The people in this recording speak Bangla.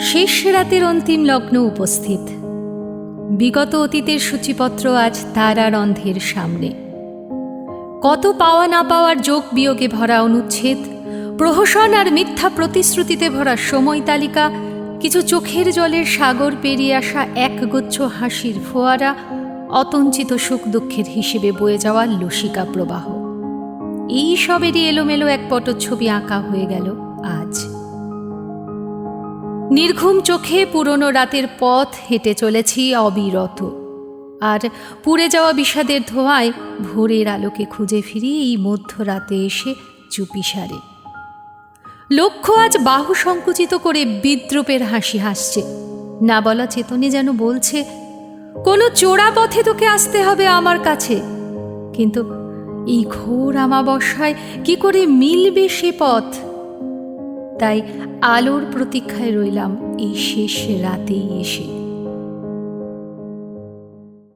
শেষ রাতের অন্তিম লগ্ন উপস্থিত। বিগত অতীতের সূচিপত্র আজ তারারন্ধের সামনে। কত পাওয়া না পাওয়ার যোগ বিয়োগে ভরা অনুচ্ছেদ, প্রহসন আর মিথ্যা প্রতিশ্রুতিতে ভরা সময় তালিকা, কিছু চোখের জলের সাগর পেরিয়ে আসা একগুচ্ছ হাসির ফোয়ারা, অতঞ্চিত সুখ দুঃখের হিসেবে বয়ে যাওয়া লসিকা প্রবাহ। এই সবেরই এলোমেলো এক পটচ্ছবি আঁকা হয়ে গেল আজ। নির্ঘুম চোখে পুরনো রাতের পথ হেঁটে চলেছি অবিরত। আর পুড়ে যাওয়া বিষাদের ধোঁয়ায় ভোরের আলোকে খুঁজে ফিরি এই মধ্যরাতে এসে চুপিসারে। লক্ষ্য আজ বাহু সংকুচিত করে বিদ্রুপের হাসি হাসছে। না বলা চেতনে যেন বলছে, কোনো চোরা পথে তোকে আসতে হবে আমার কাছে। কিন্তু এই ঘোর আমাবস্যায় কি করে মিলবে সে পথ? তাই আলোর প্রতীক্ষায় রইলাম এই শেষ রাতেই এসে।